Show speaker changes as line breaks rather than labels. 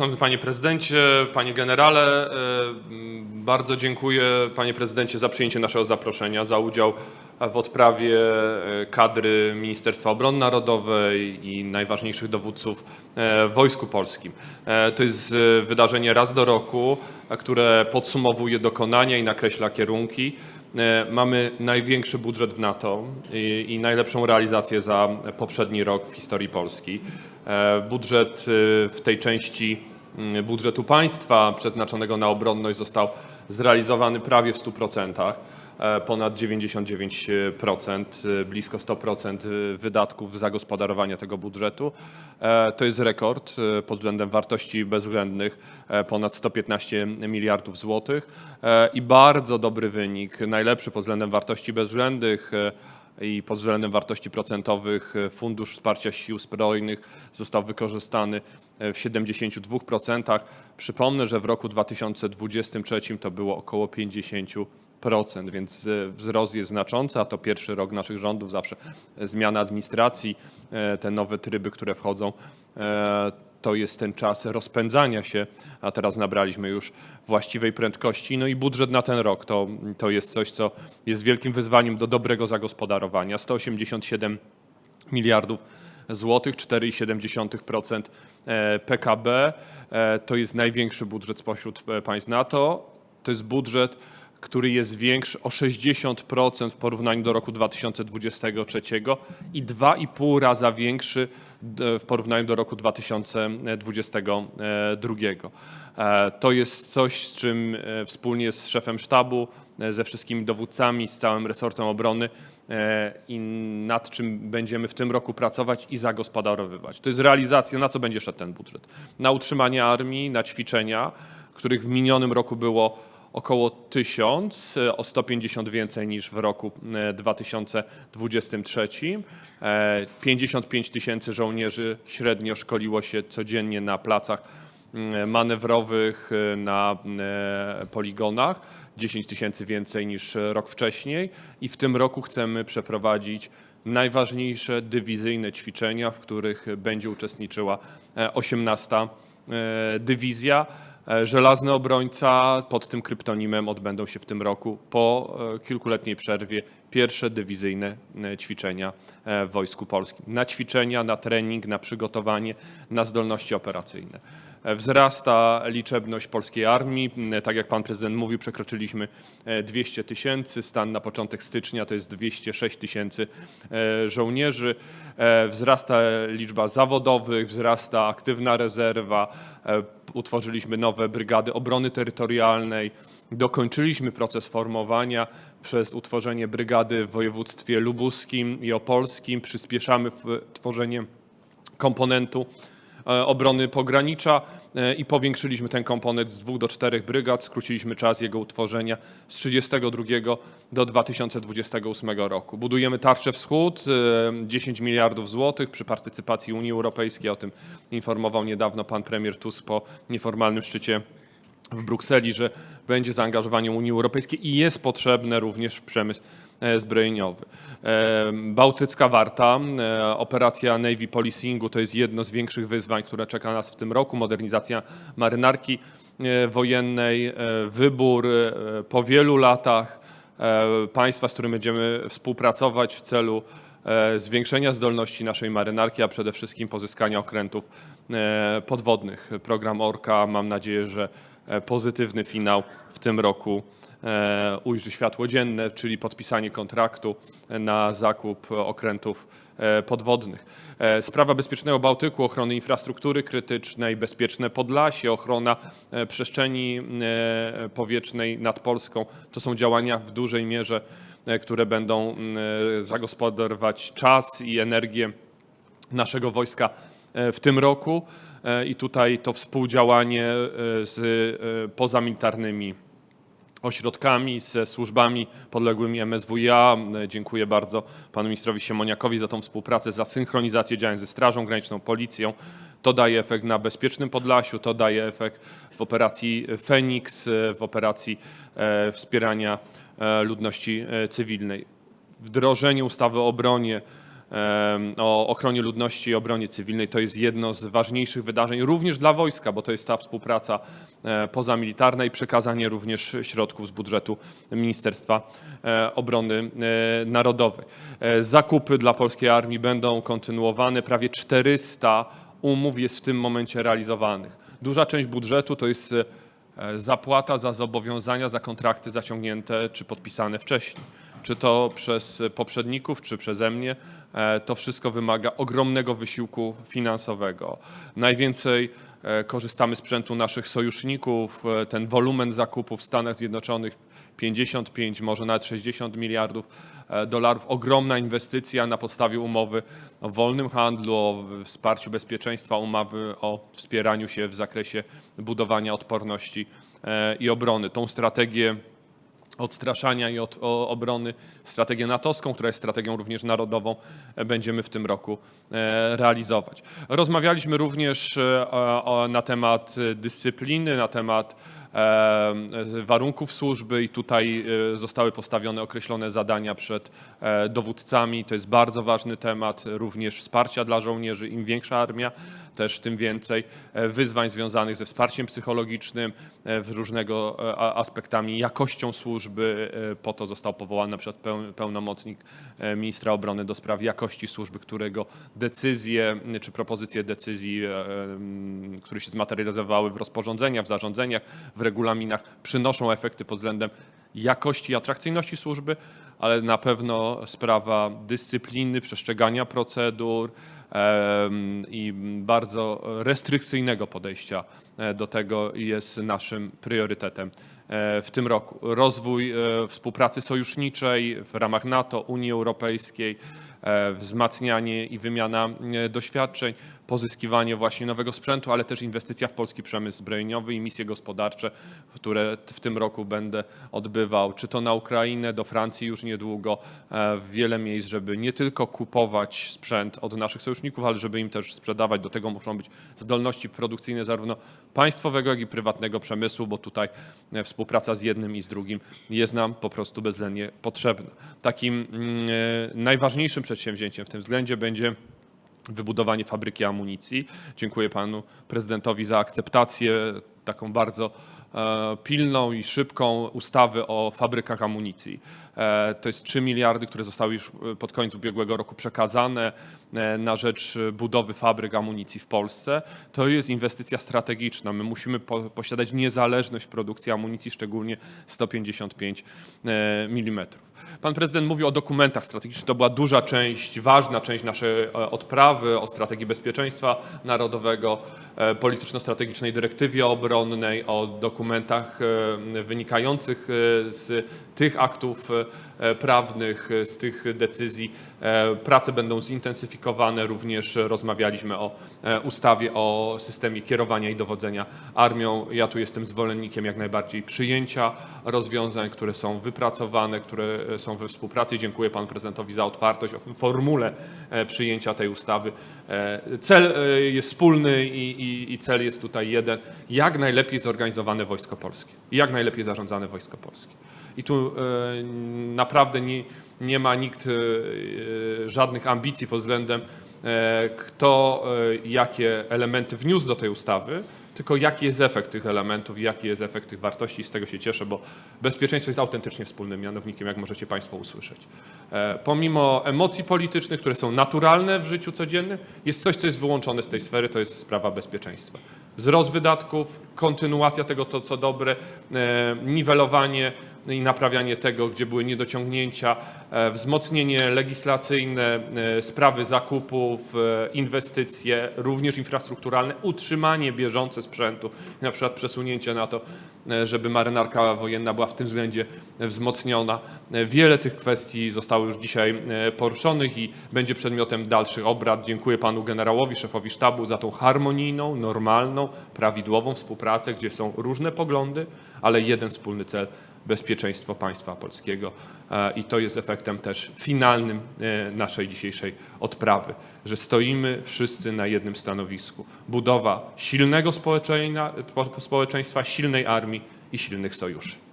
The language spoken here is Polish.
Szanowny Panie Prezydencie, Panie Generale, e, bardzo dziękuję Panie Prezydencie za przyjęcie naszego zaproszenia, za udział w odprawie e, kadry Ministerstwa Obrony Narodowej i najważniejszych dowódców e, w Wojsku Polskim. To jest wydarzenie raz do roku, które podsumowuje dokonania i nakreśla kierunki. Mamy największy budżet w NATO i, i najlepszą realizację za poprzedni rok w historii Polski. Budżet w tej części budżetu państwa przeznaczonego na obronność został zrealizowany prawie w 100%, e, ponad 99%, e, blisko 100% wydatków zagospodarowania tego budżetu. E, To jest rekord e, pod względem wartości bezwzględnych, e, ponad 115 miliardów złotych e, i bardzo dobry wynik, najlepszy pod względem wartości bezwzględnych e, i pod względem wartości procentowych e, Fundusz Wsparcia Sił Zbrojnych został wykorzystany e, w 72%. Przypomnę, że w roku 2023 to było około 50%, więc e, wzrost jest znaczący, a to pierwszy rok naszych rządów, zawsze zmiana administracji, te nowe tryby, które wchodzą, to jest ten czas rozpędzania się, a teraz nabraliśmy już właściwej prędkości. No i budżet na ten rok to, to jest coś, co jest wielkim wyzwaniem do dobrego zagospodarowania. 187 miliardów złotych, 4,7% e, PKB. E, To jest największy budżet spośród e, państw NATO. To jest budżet, który jest większy o 60% w porównaniu do roku 2023 i 2,5 raza większy w porównaniu do roku 2022. E, To jest coś, z czym e, wspólnie z szefem sztabu, e, ze wszystkimi dowódcami, z całym resortem obrony i nad czym będziemy w tym roku pracować i zagospodarowywać. To jest realizacja, na co będzie szedł ten budżet. Na utrzymanie armii, na ćwiczenia, których w minionym roku było około 1000, e, o 150 więcej niż w roku e, 2023. E, 55 tysięcy żołnierzy średnio szkoliło się codziennie na placach mm, manewrowych e, na e, poligonach, 10 tysięcy więcej niż rok wcześniej i w tym roku chcemy przeprowadzić najważniejsze dywizyjne ćwiczenia, w których będzie uczestniczyła e, 18 e, dywizja. E, Żelazny obrońca pod tym kryptonimem odbędą się w tym roku po e, kilkuletniej przerwie pierwsze dywizyjne e, ćwiczenia w Wojsku Polskim. Na ćwiczenia, na trening, na przygotowanie, na zdolności operacyjne. Wzrasta liczebność polskiej armii. Tak jak pan prezydent mówił, przekroczyliśmy e, 200 tysięcy. Stan na początek stycznia to jest 206 tysięcy żołnierzy. Wzrasta liczba zawodowych, wzrasta aktywna rezerwa. Utworzyliśmy nowe brygady obrony terytorialnej. Dokończyliśmy proces formowania przez utworzenie brygady w województwie lubuskim i opolskim. Przyspieszamy tworzenie komponentu obrony pogranicza e, i powiększyliśmy ten komponent z dwóch do czterech brygad. Skróciliśmy czas jego utworzenia z 32 do 2028 roku. Budujemy Tarczę Wschód, e, 10 miliardów złotych przy partycypacji Unii Europejskiej. O tym informował niedawno pan premier Tusk po nieformalnym szczycie w Brukseli, że będzie zaangażowanie Unii Europejskiej i jest potrzebne również przemysł e, zbrojeniowy. E, Bałtycka Warta, e, operacja Navy Policingu to jest jedno z większych wyzwań, które czeka nas w tym roku. Modernizacja marynarki wojennej, wybór po wielu latach państwa, z którym będziemy współpracować w celu zwiększenia zdolności naszej marynarki, a przede wszystkim pozyskania okrętów e, podwodnych. Program Orka, mam nadzieję, że e, pozytywny finał w tym roku e, ujrzy światło dzienne, czyli podpisanie kontraktu na zakup okrętów e, podwodnych. E, Sprawa bezpiecznego Bałtyku, ochrony infrastruktury krytycznej, bezpieczne Podlasie, ochrona e, przestrzeni e, powietrznej nad Polską to są działania w dużej mierze, e, które będą e, zagospodarować czas i energię naszego wojska e, w tym roku E, i tutaj to współdziałanie e, z e, pozamilitarnymi ośrodkami, ze służbami podległymi MSWiA. E, Dziękuję bardzo panu ministrowi Siemoniakowi za tą współpracę, za synchronizację działań ze Strażą Graniczną, Policją. To daje efekt na bezpiecznym Podlasiu, to daje efekt w operacji Feniks, e, w operacji e, wspierania e, ludności e, cywilnej. Wdrożenie ustawy o obronie em, o ochronie ludności i obronie cywilnej. To jest jedno z ważniejszych wydarzeń również dla wojska, bo to jest ta współpraca e, pozamilitarna i przekazanie również środków z budżetu Ministerstwa e, Obrony e, Narodowej. E, Zakupy dla polskiej armii będą kontynuowane. Prawie 400 umów jest w tym momencie realizowanych. Duża część budżetu to jest e, zapłata za zobowiązania, za kontrakty zaciągnięte czy podpisane wcześniej. Czy to przez poprzedników, czy przeze mnie, e, to wszystko wymaga ogromnego wysiłku finansowego. Najwięcej e, korzystamy z sprzętu naszych sojuszników. E, Ten wolumen zakupów w Stanach Zjednoczonych 55, może nawet 60 miliardów dolarów. Ogromna inwestycja na podstawie umowy o wolnym handlu, o wsparciu bezpieczeństwa, umowy o wspieraniu się w zakresie budowania odporności i obrony. Tą strategię odstraszania i od, obrony, strategię natowską, która jest strategią również narodową, e, będziemy w tym roku e, realizować. Rozmawialiśmy również e, na temat dyscypliny, na temat warunków służby i tutaj zostały postawione określone zadania przed dowódcami. To jest bardzo ważny temat, również wsparcia dla żołnierzy. Im większa armia, też tym więcej e, wyzwań związanych ze wsparciem psychologicznym, e, w różnego e, aspektami, jakością służby. Po to został powołany na przykład peł- pełnomocnik ministra obrony do spraw jakości służby, którego decyzje czy propozycje decyzji, które się zmaterializowały w rozporządzeniach, w zarządzeniach, w regulaminach, przynoszą efekty pod względem jakości i atrakcyjności służby, ale na pewno sprawa dyscypliny, przestrzegania procedur i bardzo restrykcyjnego podejścia e, do tego jest naszym priorytetem e, w tym roku. Rozwój e, współpracy sojuszniczej w ramach NATO, Unii Europejskiej, wzmacnianie i wymiana doświadczeń, pozyskiwanie właśnie nowego sprzętu, ale też inwestycja w polski przemysł zbrojeniowy i misje gospodarcze, które w tym roku będę odbywał, czy to na Ukrainę, do Francji już niedługo, e, w wiele miejsc, żeby nie tylko kupować sprzęt od naszych sojuszników, ale żeby im też sprzedawać. Do tego muszą być zdolności produkcyjne zarówno państwowego, jak i prywatnego przemysłu, bo tutaj e, współpraca z jednym i z drugim jest nam po prostu bezwzględnie potrzebna. Takim mm, e, najważniejszym przedsięwzięciem w tym względzie będzie wybudowanie fabryki amunicji. Dziękuję panu prezydentowi za akceptację taką bardzo e, pilną i szybką ustawy o fabrykach amunicji. E, to jest 3 miliardy, które zostały już e, pod koniec ubiegłego roku przekazane na rzecz budowy fabryk amunicji w Polsce. To jest inwestycja strategiczna. My musimy po, posiadać niezależność produkcji amunicji, szczególnie 155 mm. Pan prezydent mówił o dokumentach strategicznych. To była duża część, ważna część naszej odprawy, o strategii bezpieczeństwa narodowego, polityczno-strategicznej dyrektywie obronnej, o dokumentach e, wynikających e, z tych aktów e, prawnych, z tych decyzji. Prace będą zintensyfikowane. Również rozmawialiśmy o ustawie o systemie kierowania i dowodzenia armią. Ja tu jestem zwolennikiem jak najbardziej przyjęcia rozwiązań, które są wypracowane, które są we współpracy. Dziękuję panu prezydentowi za otwartość o formule przyjęcia tej ustawy. Cel jest wspólny i, i, i cel jest tutaj jeden. Jak najlepiej zorganizowane Wojsko Polskie i jak najlepiej zarządzane Wojsko Polskie. I tu e, naprawdę nie, nie ma nikt e, żadnych ambicji pod względem e, kto e, jakie elementy wniósł do tej ustawy, tylko jaki jest efekt tych elementów i jaki jest efekt tych wartości. Z tego się cieszę, bo bezpieczeństwo jest autentycznie wspólnym mianownikiem, jak możecie Państwo usłyszeć. E, Pomimo emocji politycznych, które są naturalne w życiu codziennym, jest coś, co jest wyłączone z tej sfery, to jest sprawa bezpieczeństwa. Wzrost wydatków, kontynuacja tego, to co dobre, e, niwelowanie i naprawianie tego, gdzie były niedociągnięcia, e, wzmocnienie legislacyjne, e, sprawy zakupów, e, inwestycje, również infrastrukturalne, utrzymanie bieżące sprzętu, na przykład przesunięcie na to, żeby marynarka wojenna była w tym względzie wzmocniona. Wiele tych kwestii zostało już dzisiaj poruszonych i będzie przedmiotem dalszych obrad. Dziękuję panu generałowi, szefowi sztabu za tą harmonijną, normalną, prawidłową współpracę, gdzie są różne poglądy, ale jeden wspólny cel bezpieczeństwo państwa polskiego. E, I to jest efektem też finalnym e, naszej dzisiejszej odprawy, że stoimy wszyscy na jednym stanowisku. Budowa silnego społeczeństwa, społeczeństwa silnej armii i silnych sojuszy.